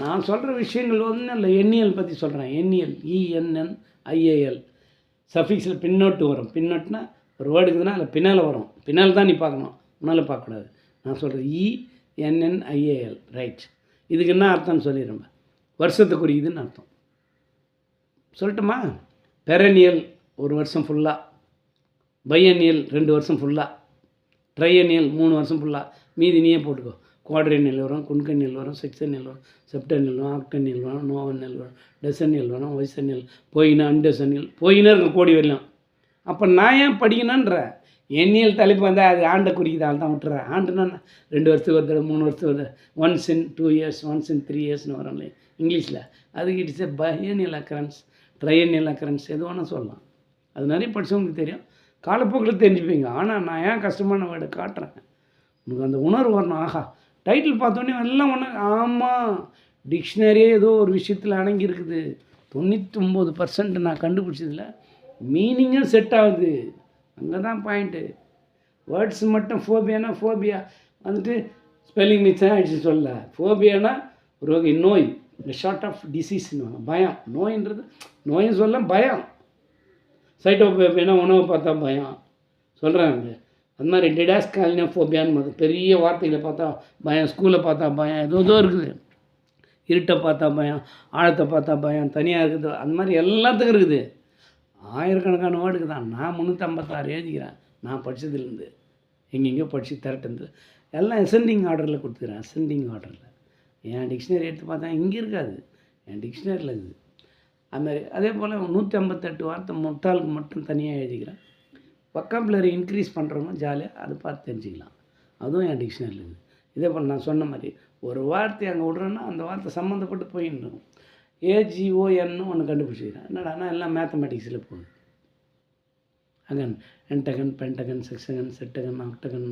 நான் சொல்கிற விஷயங்கள் ஒன்றும் இல்லை. எண்ணியல் பற்றி சொல்கிறேன் எண்ணியல். இஎன்என் ஐஏஎல் சஃபிக்ஸில் பின்னோட்டு வரும். பின்னோட்டுனா ஒரு வேர்டு இருக்குதுன்னா அதில் பின்னால் வரும். பின்னால் தான் நீ பார்க்கணும். முன்னால் பார்க்கக்கூடாது. நான் சொல்கிறது இஎன்என் ஐஏஎல் ரைட் இதுக்கு என்ன அர்த்தம்னு சொல்லிடுறேன் வருஷத்தை அர்த்தம். சொல்லட்டுமா? பெரனியல் ஒரு வருஷம் ஃபுல்லாக பையனியல் ரெண்டு வருஷம் ஃபுல்லாக ட்ரையனியல் மூணு வருஷம் ஃபுல்லாக மீதி நீயே போட்டுக்கோ. குவாட்ரனியல் வரும் நிலவரம் வரும் நிலவரம் செப்டன் நிலவரம் வரும் நிலவரம் நோவன் நிலவரம் வரும் நிலவரம் ஒய்சன் நில் போயினா அன்டெசனியல் போயினா இருக்கும் கோடி வரலாம். அப்போ நான் ஏன் படிக்கணுன்ற எண்ணியல் தலைப்பு வந்தால் அது ஆண்டை குறிக்குது தான் விட்டுறேன். ஆண்டுனா ரெண்டு வருஷத்துக்கு ஒரு தடவை மூணு வருஷத்துக்கு ஒரு once in two years once in three இயர்ஸ்னு வரும் இல்லையா? இங்கிலீஷில். அதுக்கு it's a biennial occurrence triennial occurrence எது வேணால் சொல்லலாம். அது நிறைய படித்தவங்களுக்கு தெரியும். காலப்போக்கில் தெரிஞ்சுப்பீங்க. ஆனால் நான் ஏன் கஷ்டமான வேர்டை காட்டுறேன்? உனக்கு அந்த உணர்வு வரணும். ஆஹா டைட்டில் பார்த்தோன்னே எல்லாம் ஒன்று ஆமாம் டிக்ஷனரியே ஏதோ ஒரு விஷயத்தில் அடங்கியிருக்குது. இருக்குது ஒம்பது பர்சன்ட் நான் கண்டுபிடிச்சதில் மீனிங்கும் செட் ஆகுது. அங்கே தான் பாயிண்ட்டு வேர்ட்ஸ் மட்டும் ஃபோபியானா ஃபோபியா வந்துட்டு ஸ்பெல்லிங் மிச்சம் ஆகிடுச்சு சொல்ல. ஃபோபியானா ஒரு வகை நோய். இந்த ஷார்ட் ஆஃப் டிசீஸ்னு பயம். நோயின்றது நோயும் சொல்ல பயம். சைட்டோபேபினா உணவை பார்த்தா பயம். சொல்கிறாங்க அந்த மாதிரி டிடாஸ் காலினோஃபோபியான்னு பெரிய வார்த்தைகளை பார்த்தா பயம் ஸ்கூலை பார்த்தா பயம் ஏதோ ஏதோ இருக்குது. இருட்டை பார்த்தா பயம் ஆழத்தை பார்த்தா பயம் தனியாக இருக்குது. அந்த மாதிரி எல்லாத்துக்கும் இருக்குது. ஆயிரக்கணக்கான வேர்டுக்கு தான். நான் முந்நூற்றம்பத்தாறு எழுதிக்கிறேன். நான் படித்ததுலேருந்து எங்கெங்கேயோ படித்து திரட்டுந்து எல்லாம் அசெண்டிங் ஆர்டரில் கொடுத்துக்கிறேன். அசெண்டிங் ஆர்டரில் என் டிக்ஷனரி எடுத்து பார்த்தா இங்கே இருக்காது. என் டிக்ஷனரியில் இருக்குது. அதுமாதிரி அதே போல் நூற்றி ஐம்பத்தெட்டு வார்த்தை முட்டாளுக்கு மட்டும் தனியாக எழுதிக்கிறேன். வக்காபுலரி இன்க்ரீஸ் பண்ணுறவங்க ஜாலியாக அதை பார்த்து தெரிஞ்சுக்கலாம். அதுவும் என் டிக்ஷனரியில் இருக்குது இதே போல் நான் சொன்ன மாதிரி ஒரு வார்த்தை அங்கே விட்றேன்னா அந்த வார்த்தை சம்மந்தப்பட்டு போயின்னு இருக்கும். ஏஜிஓஎன்னு ஒன்று கண்டுபிடிச்சிக்கிறேன் என்னடானா எல்லாம் மேத்தமெட்டிக்ஸில் போகுது. அகன் என்டகன் பென்டகன் செக்ஸகன் செட்டகன் ஆக்டகன்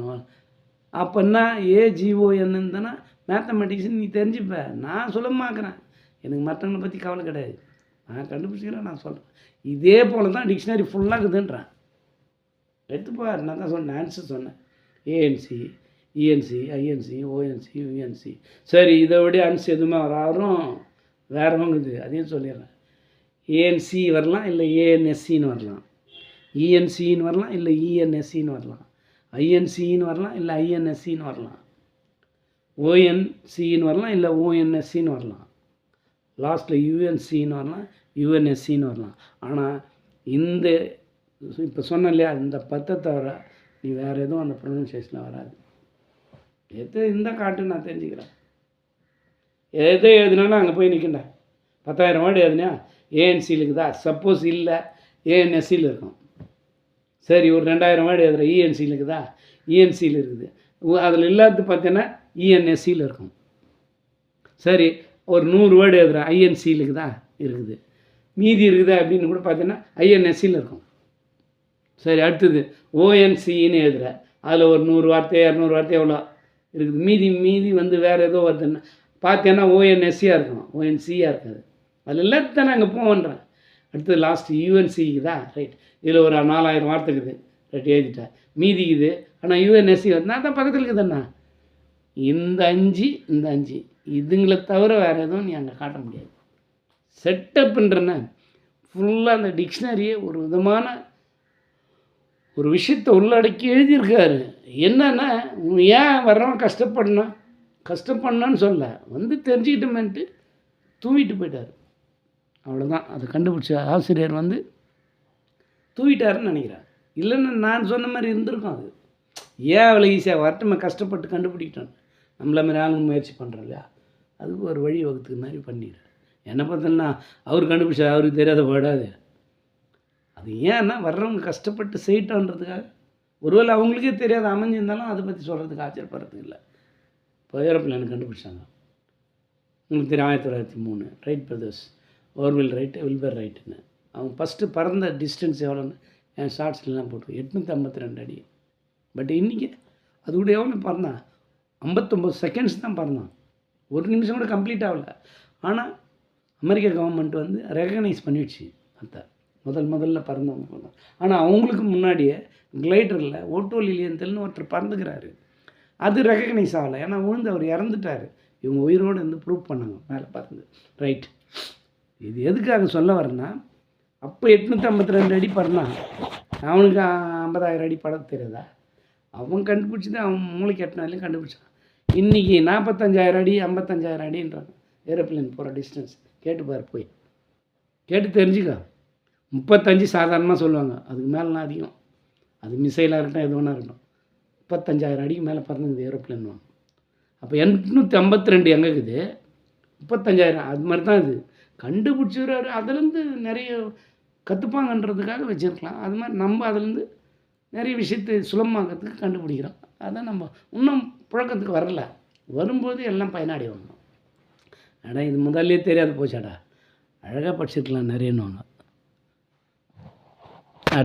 என்ன ஏஜிஓஎன்னு தானே மேத்தமெட்டிக்ஸ் நீ தெரிஞ்சுப்ப. நான் சுலபமாக்குறேன் எனக்கு மற்றவங்களை பற்றி கவலை கிடையாது. நான் கண்டுபிடிச்சிக்கிறேன் நான் சொல்கிறேன் இதே போல் தான் டிக்ஷனரி ஃபுல்லாக இருக்குதுன்றேன் எடுத்துப்பா நான் தான் சொன்னேன் ஆன்சர் சொன்னேன். ANC ENC INC ONC UNC சரி இதை விட ஆன்சர் எதுவுமே வராரும் வேறவங்க இது அதையும் சொல்லிடுறேன். ஏஎன்சி வரலாம் இல்லை ஏஎன்எஸ்சின்னு வரலாம். இஎன்சின்னு வரலாம் இல்லை இஎன்எஸ்சின்னு வரலாம். ஐஎன்சின்னு வரலாம் இல்லை ஐஎன்எஸ்சின்னு வரலாம். ஓஎன்சின்னு வரலாம் இல்லை ஓஎன்எஸ்சின்னு வரலாம். லாஸ்ட்டில் யூஎன்சின்னு வரலாம் யூஎன்எஸ்சின்னு வரலாம். ஆனால் இந்த இப்போ சொன்ன இல்லையா இந்த பத்தை தவிர நீ வேறு எதுவும் அந்த ப்ரொனன்சியேஷனில் வராது. எது இந்த காட்டு நான் தெரிஞ்சுக்கிறேன். எதை எழுதினாலும் அங்கே போய் நிற்கண்டேன் பத்தாயிரம் வேர்டு எழுதினா ஏஎன்சியில் இருக்குதா? சப்போஸ் இல்லை ஏஎன்எஸ்சியில் இருக்கும். சரி ஒரு ரெண்டாயிரம் வேர்டு எழுதுகிற இஎன்சியில் இருக்குதா? இஎன்சியில் இருக்குது. அதில் இல்லாதது பார்த்தீங்கன்னா இஎன்எஸ்சியில் இருக்கும். சரி ஒரு நூறு வேர்டு எழுதுகிறேன் ஐஎன்சியில் இருக்குதா? இருக்குது. மீதி இருக்குதா அப்படின்னு கூட பார்த்தீங்கன்னா ஐஎன்எஸ்சியில் இருக்கும். சரி அடுத்தது ஓஎன்சின்னு எழுதுகிற அதில் ஒரு நூறு வார்த்தை இரநூறு வார்த்தை எவ்வளோ இருக்குது? மீதி மீதி வந்து வேறு ஏதோ வருதுன்னா பார்த்தேன்னா ஓஎன்எஸ்சியாக இருக்கும் ஓஎன்சியாக இருக்காது. அதில் எல்லாத்தானே அங்கே போவேன்றேன். அடுத்தது லாஸ்ட் யூஎன்சிக்கு தான் ரைட் இதில் ஒரு நாலாயிரம் வார்த்தை இருக்குது. ரைட் எழுதிட்டேன். மீதி இது ஆனால் யூஎன்எஸ்சி வந்து நான் தான் பக்கத்தில் இருக்குதுண்ணா இந்த அஞ்சு இந்த அஞ்சு. இதுங்களை தவிர வேறு எதுவும் நீ அங்கே காட்ட முடியாது. செட்டப்புன்றன ஃபுல்லாக அந்த டிக்ஷனரியே ஒரு விதமான ஒரு விஷயத்தை உள்ளடக்கி எழுதியிருக்காரு. என்னன்னா ஏன் வர்றவன் கஷ்டப்படணும்? கஷ்டப்படணும்னு சொல்ல. வந்து தெரிஞ்சுக்கிட்டோமேன்ட்டு தூவிட்டு போயிட்டார். அவ்வளோதான் அதை கண்டுபிடிச்ச ஆசிரியர் வந்து தூவிட்டாருன்னு நினைக்கிறார். இல்லைன்னா நான் சொன்ன மாதிரி இருந்திருக்கும் அது. ஏன் அவ்வளோ ஈஸியாக வரட்டுமே? கஷ்டப்பட்டு கண்டுபிடிக்கிட்டோம் நம்மள மாதிரி ஆளுங்க முயற்சி பண்ணுறோம் இல்லையா? அதுக்கு ஒரு வழி வகுத்துக்கு மாதிரி பண்ணிடுறேன் என்னை பார்த்தோன்னா அவர் கண்டுபிடிச்சா அவருக்கு தெரியாத வேர்டாது. அது ஏன்னா வர்றவங்க கஷ்டப்பட்டு செய்யிட்டோன்றதுக்காக. ஒருவேளை அவங்களுக்கே தெரியாத அமைஞ்சிருந்தாலும் அதை பற்றி சொல்கிறதுக்கு ஆச்சரியப்படுறதுக்கு இல்லை. இப்போ ஏரோப்ளேன் கண்டுபிடிச்சாங்க? உங்களுக்கு தெரியும் ஆயிரத்தி தொள்ளாயிரத்தி மூணு. Wright brothers Orville Wright Wilbur ரைட்டுன்னு அவங்க ஃபஸ்ட்டு பறந்த டிஸ்டன்ஸ் எவ்வளோன்னு என் ஷார்ட்ஸ்லாம் போட்டு எட்நூற்றி ஐம்பத்தி ரெண்டு அடி. பட் இன்றைக்கி அது கூட எவ்வளோ பறந்தான்? ஐம்பத்தொம்போது செகண்ட்ஸ் தான் பறந்தான். ஒரு நிமிஷம் கூட கம்ப்ளீட் ஆகலை. ஆனால் அமெரிக்க கவர்மெண்ட் வந்து ரெகக்னைஸ் பண்ணிடுச்சு அத்தை முதல் முதல்ல பறந்தவங்க ஆனால் அவங்களுக்கு முன்னாடியே கிளைடரில் ஓட்டோ லிலியன்தல்னு ஒருத்தர் பறந்துக்கிறாரு. அது ரெக்கக்னைஸ் ஆகலை. ஏன்னா விழுந்து அவர் இறந்துட்டார். இவங்க உயிரோடு இருந்து ப்ரூவ் பண்ணாங்க. மேலே பறந்து. ரைட் இது எதுக்காக சொல்ல வரேன்னா அப்போ எட்நூற்றி ஐம்பத்தி ரெண்டு அடி பறந்தான். அவனுக்கு ஐம்பதாயிரம் அடி பட தெரியுதா? அவன் கண்டுபிடிச்சி தான் அவன் மூளைக்கு எட்டினாலையும் கண்டுபிடிச்சான். இன்றைக்கி நாற்பத்தஞ்சாயிரம் அடி ஐம்பத்தஞ்சாயிரம் அடின்றாங்க. ஏரோப்ளேன் போகிற டிஸ்டன்ஸ் கேட்டு பாரு போய். கேட்டு தெரிஞ்சுக்க. முப்பத்தஞ்சு சாதாரணமாக சொல்லுவாங்க. அதுக்கு மேலாம் அதிகம். அது மிசைலாக இருக்கட்டும் எது வேணா இருக்கட்டும். முப்பத்தஞ்சாயிரம் அடிக்கு மேலே பறந்துக்குது ஏரோப்ளேன் வாங்க. அப்போ எட்நூற்றி ஐம்பத்தி ரெண்டு எங்கே இருக்குது? முப்பத்தஞ்சாயிரம். அது மாதிரி தான் இது. கண்டுபிடிச்சிடுறாரு அதுலேருந்து நிறைய கற்றுப்பாங்கன்றதுக்காக வச்சுருக்கலாம். அது மாதிரி நம்ம அதுலேருந்து நிறைய விஷயத்தை சுலபமாக்கிறதுக்கு கண்டுபிடிக்கிறோம். அதான் நம்ம இன்னும் புழக்கத்துக்கு வரல. வரும்போது எல்லாம் பயனாடி வாங்கணும் ஆனால் இது முதல்லே தெரியாது போச்சாடா. அழகாக படிச்சிருக்கலாம் நிறையன்னு